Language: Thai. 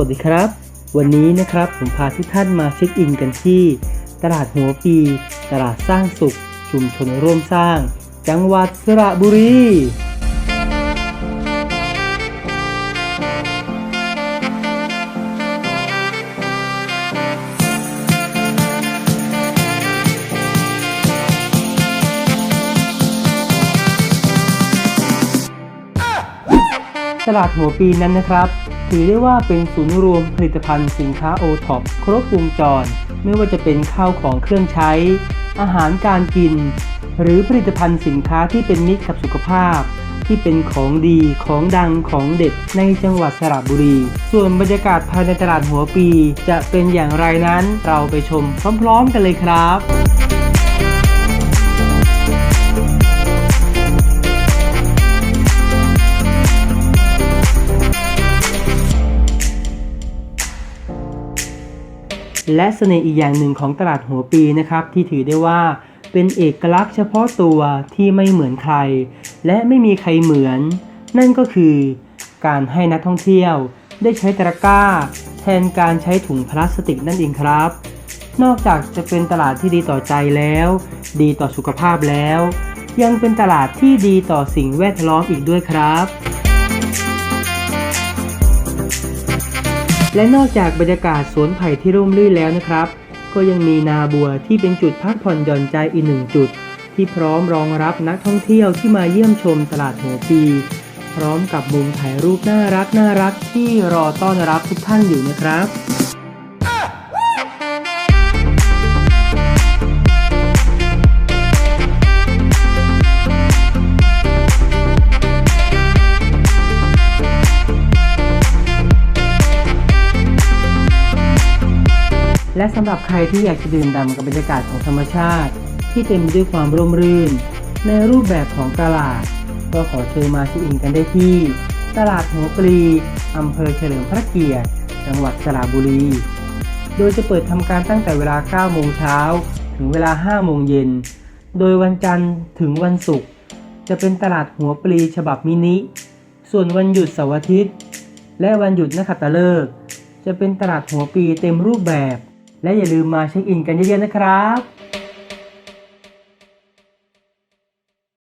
วัสดีครับ วันนี้นะครับผมพาทุกท่านมาเช็คอินกันที่ ตลาดหัวปี ตลาดสร้างสุข ชุมชนร่วมสร้าง จังหวัดสระบุรีตลาดหัวปีนั้นนะครับ ถือได้ว่าเป็นศูนย์รวมผลิตภัณฑ์สินค้าโอท็อปครบวงจร ไม่ว่าจะเป็นข้าวของเครื่องใช้ อาหารการกิน หรือผลิตภัณฑ์สินค้าที่เป็นมิตรกับสุขภาพ ที่เป็นของดีของดังของเด็ดในจังหวัดสระบุรี ส่วนบรรยากาศภายในตลาดหัวปี จะเป็นอย่างไรนั้นเราไปชมพร้อม ๆ กันเลยครับ และเสน่ห์อีกอย่างหนึ่งของตลาดหัวปีนะครับ ที่ถือได้ว่าเป็นเอกลักษณ์เฉพาะตัวที่ไม่เหมือนใคร และไม่มีใครเหมือน นั่นก็คือการให้นักท่องเที่ยวได้ใช้ตะกร้า แทนการใช้ถุงพลาสติกนั่นเองครับ นอกจากจะเป็นตลาดที่ดีต่อใจแล้ว ดีต่อสุขภาพแล้ว ยังเป็นตลาดที่ดีต่อสิ่งแวดล้อมอีกด้วยครับ และนอกจากบรรยากาศสวนไผ่ที่ร่มรื่นแล้วนะครับ ก็ยังมีนาบัวที่เป็นจุดพักผ่อนหย่อนใจอีกหนึ่งจุด ที่พร้อมรองรับนักท่องเที่ยวที่มาเยี่ยมชมตลาดหัวปี พร้อมกับมุมถ่ายรูปน่ารักน่ารักที่รอต้อนรับทุกท่านอยู่นะครับ และสำหรับใครที่อยากจะดื่มด่ำกับบรรยากาศของธรรมชาติ ที่เต็มไปด้วยความร่มรื่น ในรูปแบบของตลาด ก็ขอเชิญมาช็คอินกันได้ที่ ตลาดหัวปลีอำเภอเฉลิมพระเกียรติ จังหวัดสระบุรี โดยจะเปิดทำการตั้งแต่เวลา 9 โมงเช้า ถึงเวลา 5 โมงเย็น โดยวันจันทร์ถึงวันศุกร์จะเป็นตลาดหัวปลีฉบับมินิ ส่วนวันหยุดเสาร์อาทิตย์ และวันหยุดนักขัตฤกษ์จะเป็นตลาดหัวปีเต็มรูปแบบ และอย่าลืมมาเช็คอินกันเยอะๆนะครับ